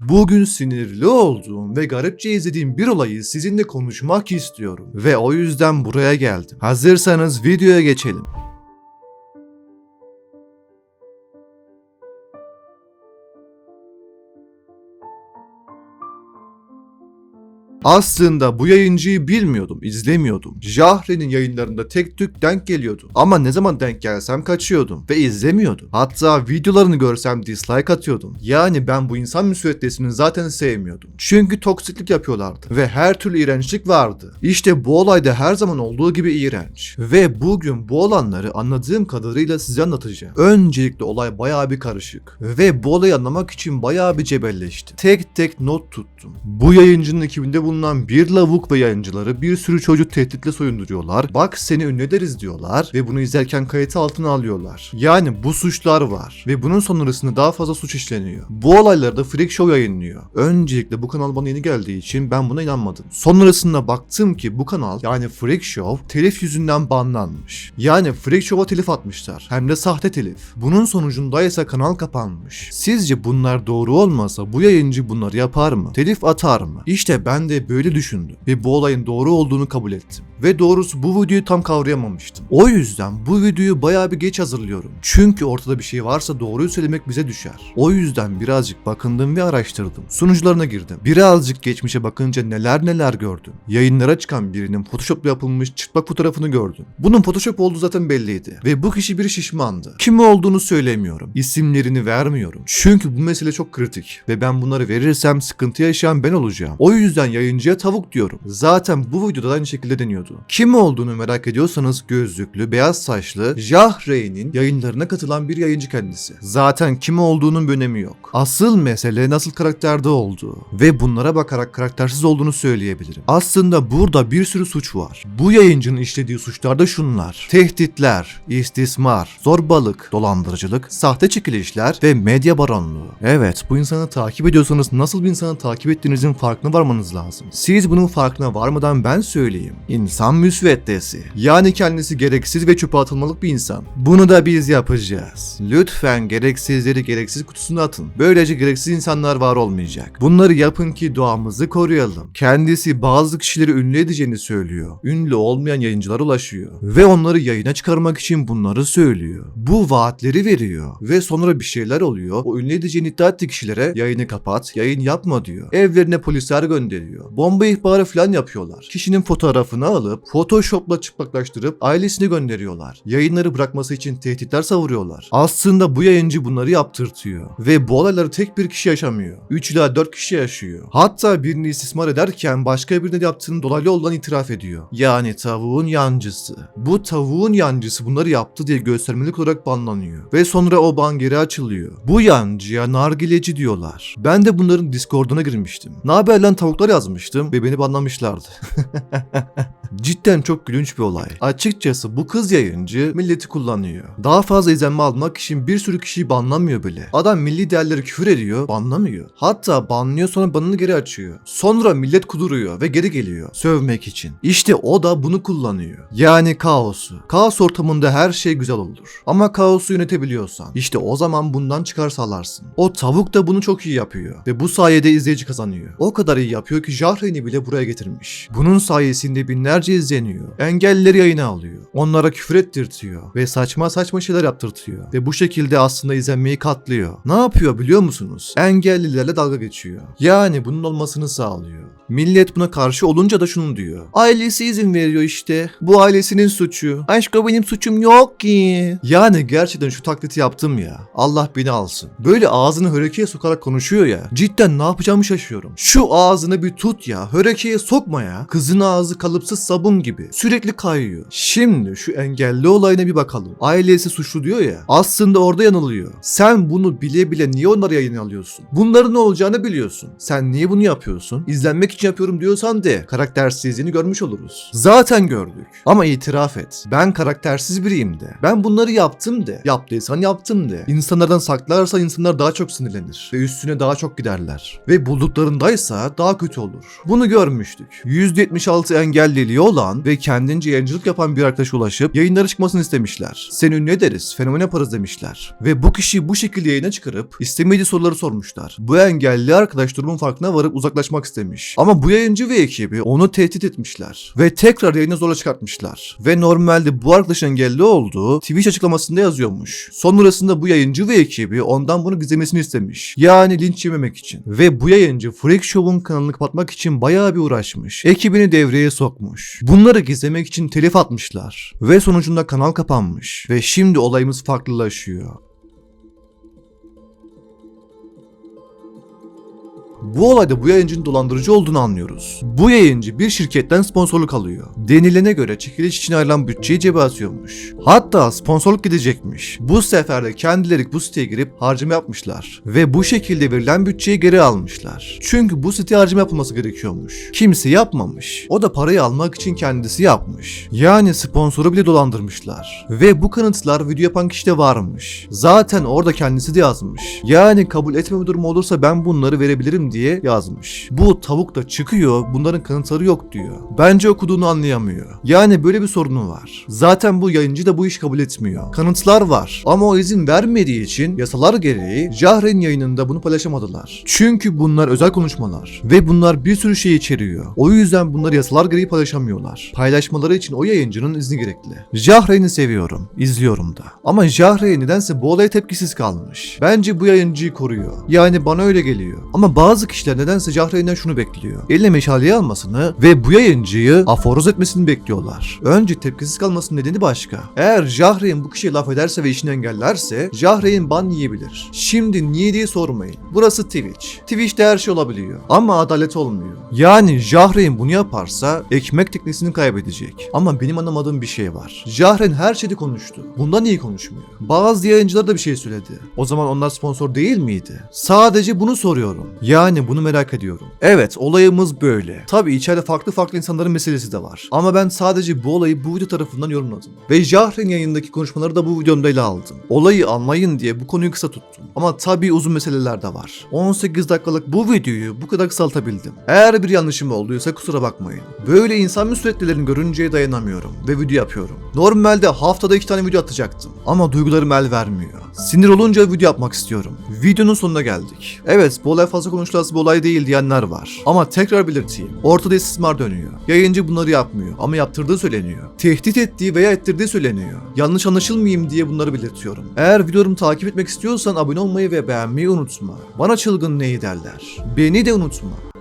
Bugün sinirli olduğum ve garipçe izlediğim bir olayı sizinle konuşmak istiyorum. Ve o yüzden buraya geldim. Hazırsanız videoya geçelim. Aslında bu yayıncıyı bilmiyordum, izlemiyordum. Jahre'nin yayınlarında tek tük denk geliyordu. Ama ne zaman denk gelsem kaçıyordum ve izlemiyordum. Hatta videolarını görsem dislike atıyordum. Yani ben bu insan müsveddesini zaten sevmiyordum. Çünkü toksiklik yapıyorlardı ve her türlü iğrençlik vardı. İşte bu olay da her zaman olduğu gibi iğrenç. Ve bugün bu olanları anladığım kadarıyla size anlatacağım. Öncelikle olay bayağı bir karışık. Ve bu olayı anlamak için bayağı bir cebelleştim. Tek tek not tuttum. Bu yayıncının ekibinde bulunan bir lavuk ve yayıncıları bir sürü çocuk tehditle soyunduruyorlar. Bak seni ünlü ederiz diyorlar ve bunu izlerken kayıt altına alıyorlar. Yani bu suçlar var ve bunun sonrasında daha fazla suç işleniyor. Bu olayları da Freak Show yayınlıyor. Öncelikle bu kanal bana yeni geldiği için ben buna inanmadım. Sonrasında baktım ki bu kanal yani Freak Show telif yüzünden banlanmış. Yani Freak Show'a telif atmışlar. Hem de sahte telif. Bunun sonucunda ise kanal kapanmış. Sizce bunlar doğru olmasa bu yayıncı bunları yapar mı? Telif atar mı? İşte ben de böyle düşündüm ve bu olayın doğru olduğunu kabul ettim. Ve doğrusu bu videoyu tam kavrayamamıştım. O yüzden bu videoyu bayağı bir geç hazırlıyorum. Çünkü ortada bir şey varsa doğruyu söylemek bize düşer. O yüzden birazcık bakındım ve araştırdım. Sunucularına girdim. Birazcık geçmişe bakınca neler neler gördüm. Yayınlara çıkan birinin Photoshop'la yapılmış çıplak fotoğrafını gördüm. Bunun Photoshop olduğu zaten belliydi. Ve bu kişi bir şişmandı. Kim olduğunu söylemiyorum. İsimlerini vermiyorum. Çünkü bu mesele çok kritik. Ve ben bunları verirsem sıkıntı yaşayan ben olacağım. O yüzden yayıncıya tavuk diyorum. Zaten bu videoda da aynı şekilde deniyordu. Kim olduğunu merak ediyorsanız gözlüklü, beyaz saçlı, Jahreyn'in yayınlarına katılan bir yayıncı kendisi. Zaten kim olduğunun bir önemi yok. Asıl mesele nasıl karakterde olduğu ve bunlara bakarak karaktersiz olduğunu söyleyebilirim. Aslında burada bir sürü suç var. Bu yayıncının işlediği suçlar da şunlar. Tehditler, istismar, zorbalık, dolandırıcılık, sahte çekilişler ve medya baronluğu. Evet bu insanı takip ediyorsanız nasıl bir insanı takip ettiğinizin farkına varmanız lazım. Siz bunun farkına varmadan ben söyleyeyim. İnsan müsveddesi. Yani kendisi gereksiz ve çöpe atılmalık bir insan. Bunu da biz yapacağız. Lütfen gereksizleri gereksiz kutusuna atın. Böylece gereksiz insanlar var olmayacak. Bunları yapın ki doğamızı koruyalım. Kendisi bazı kişileri ünlü edeceğini söylüyor. Ünlü olmayan yayıncılar ulaşıyor. Ve onları yayına çıkarmak için bunları söylüyor. Bu vaatleri veriyor. Ve sonra bir şeyler oluyor. O ünlü edeceğini iddia ettiği kişilere yayını kapat, yayın yapma diyor. Evlerine polisler gönderiyor. Bomba ihbarı falan yapıyorlar. Kişinin fotoğrafını alıp Photoshop'la çıplaklaştırıp ailesine gönderiyorlar. Yayınları bırakması için tehditler savuruyorlar. Aslında bu yayıncı bunları yaptırtıyor. Ve bu olayları tek bir kişi yaşamıyor. 3 ila 4 kişi yaşıyor. Hatta birini istismar ederken başka birine yaptığını dolaylı yoldan itiraf ediyor. Yani tavuğun yancısı. Bu tavuğun yancısı bunları yaptı diye göstermelik olarak banlanıyor. Ve sonra o ban geri açılıyor. Bu yancıya nargileci diyorlar. Ben de bunların Discord'una girmiştim. Ne haber lan tavuklar yazmıştım ve beni banlamışlardı. Cidden çok gülünç bir olay. Açıkçası bu kız yayıncı milleti kullanıyor. Daha fazla izlenme almak için bir sürü kişiyi banlamıyor bile. Adam milli değerleri küfür ediyor, banlamıyor. Hatta banlıyor sonra banını geri açıyor. Sonra millet kuduruyor ve geri geliyor sövmek için. İşte o da bunu kullanıyor. Yani kaosu. Kaos ortamında her şey güzel olur. Ama kaosu yönetebiliyorsan işte o zaman bundan çıkar sağlarsın. O tavuk da bunu çok iyi yapıyor ve bu sayede izleyici kazanıyor. O kadar iyi yapıyor ki Jahreyn'i bile buraya getirmiş. Bunun sayesinde binlerce izleniyor. Engellileri yayına alıyor. Onlara küfür ettirtiyor ve saçma saçma şeyler yaptırtıyor. Ve bu şekilde aslında izlenmeyi katlıyor. Ne yapıyor biliyor musunuz? Engellilerle dalga geçiyor. Yani bunun olmasını sağlıyor. Millet buna karşı olunca da şunu diyor. Ailesi izin veriyor işte. Bu ailesinin suçu. Aşkı benim suçum yok ki. Yani gerçekten şu taklidi yaptım ya. Allah beni alsın. Böyle ağzını hörekeye sokarak konuşuyor ya. Cidden ne yapacağımı şaşıyorum. Şu ağzını bir tut ya. Hörekeye sokma ya. Kızın ağzı kalıpsız sabun gibi. Sürekli kayıyor. Şimdi şu engelli olayına bir bakalım. Ailesi suçlu diyor ya. Aslında orada yanılıyor. Sen bunu bile bile niye onları yayına alıyorsun? Bunların ne olacağını biliyorsun. Sen niye bunu yapıyorsun? İzlenmek için yapıyorum diyorsan de karaktersizliğini görmüş oluruz. Zaten gördük. Ama itiraf et. Ben karaktersiz biriyim de. Ben bunları yaptım de. Yaptıysan yaptım de. İnsanlardan saklarsa insanlar daha çok sinirlenir. Ve üstüne daha çok giderler. Ve bulduklarındaysa daha kötü olur. Bunu görmüştük. %76 engelliliği yeteneği olan ve kendince yayıncılık yapan bir arkadaşa ulaşıp yayınlara çıkmasını istemişler. Seni ünlü ederiz, fenomen yaparız demişler. Ve bu kişiyi bu şekilde yayına çıkarıp istemediği soruları sormuşlar. Bu engelli arkadaş durumun farkına varıp uzaklaşmak istemiş. Ama bu yayıncı ve ekibi onu tehdit etmişler. Ve tekrar yayına zorla çıkartmışlar. Ve normalde bu arkadaşın engelli olduğu Twitch açıklamasında yazıyormuş. Sonrasında bu yayıncı ve ekibi ondan bunu gizlemesini istemiş. Yani linç yememek için. Ve bu yayıncı Freak Show'un kanalını kapatmak için bayağı bir uğraşmış. Ekibini devreye sokmuş. Bunları gizlemek için telif atmışlar. Ve sonucunda kanal kapanmış. Ve şimdi olayımız farklılaşıyor. Bu olayda bu yayıncının dolandırıcı olduğunu anlıyoruz. Bu yayıncı bir şirketten sponsorluk alıyor. Denilene göre çekiliş için ayrılan bütçeyi cebe atıyormuş. Hatta sponsorluk gidecekmiş. Bu sefer de kendileri bu siteye girip harcama yapmışlar. Ve bu şekilde verilen bütçeyi geri almışlar. Çünkü bu siteye harcama yapılması gerekiyormuş. Kimse yapmamış. O da parayı almak için kendisi yapmış. Yani sponsoru bile dolandırmışlar. Ve bu kanıtlar video yapan kişide varmış. Zaten orada kendisi de yazmış. Yani kabul etmeme durumu olursa ben bunları verebilirim diye yazmış. Bu tavuk da çıkıyor bunların kanıtları yok diyor. Bence okuduğunu anlayamıyor. Yani böyle bir sorunu var. Zaten bu yayıncı da bu iş kabul etmiyor. Kanıtlar var ama o izin vermediği için yasalar gereği Jahre'nin yayınında bunu paylaşamadılar. Çünkü bunlar özel konuşmalar ve bunlar bir sürü şey içeriyor. O yüzden bunları yasalar gereği paylaşamıyorlar. Paylaşmaları için o yayıncının izni gerekli. Jahre'ni seviyorum, izliyorum da. Ama Jahre nedense bu olaya tepkisiz kalmış. Bence bu yayıncıyı koruyor. Yani bana öyle geliyor. Ama bazı kişiler nedense Jahre'den şunu bekliyor. Eline meşaleyi almasını ve bu yayıncıyı aforoz etmesini bekliyorlar. Önce tepkisiz kalmasının nedeni başka. Eğer Jahre'in bu kişiye laf ederse ve işini engellerse Jahre'in ban yiyebilir. Şimdi niye diye sormayın. Burası Twitch. Twitch'te her şey olabiliyor. Ama adalet olmuyor. Yani Jahre'in bunu yaparsa ekmek teknesini kaybedecek. Ama benim anlamadığım bir şey var. Jahren her şeyde konuştu. Bundan iyi konuşmuyor. Bazı yayıncılar da bir şey söyledi. O zaman onlar sponsor değil miydi? Sadece bunu soruyorum. Yani bunu merak ediyorum. Evet olayımız böyle. Tabi içeride farklı farklı insanların meselesi de var. Ama ben sadece bu olayı bu video tarafından yorumladım. Ve Jahren yayındaki konuşmaları da bu videomda ele aldım. Olayı anlayın diye bu konuyu kısa tuttum. Ama tabi uzun meseleler de var. 18 dakikalık bu videoyu bu kadar kısaltabildim. Eğer bir yanlışım olduysa kusura bakmayın. Böyle insan müsveddilerini görünce dayanamıyorum ve video yapıyorum. Normalde haftada iki tane video atacaktım. Ama duygularım el vermiyor. Sinir olunca video yapmak istiyorum. Videonun sonuna geldik. Evet bu olay fazla konuşulası bir olay değil diyenler var. Ama tekrar belirteyim. Ortada istismar dönüyor. Yayıncı bunları yapmıyor ama yaptırdığı söyleniyor. Tehdit ettiği veya ettirdiği söyleniyor. Yanlış anlaşılmayayım diye bunları belirtiyorum. Eğer videomu takip etmek istiyorsan abone olmayı ve beğenmeyi unutma. Bana çılgın neyi derler. Beni de unutma.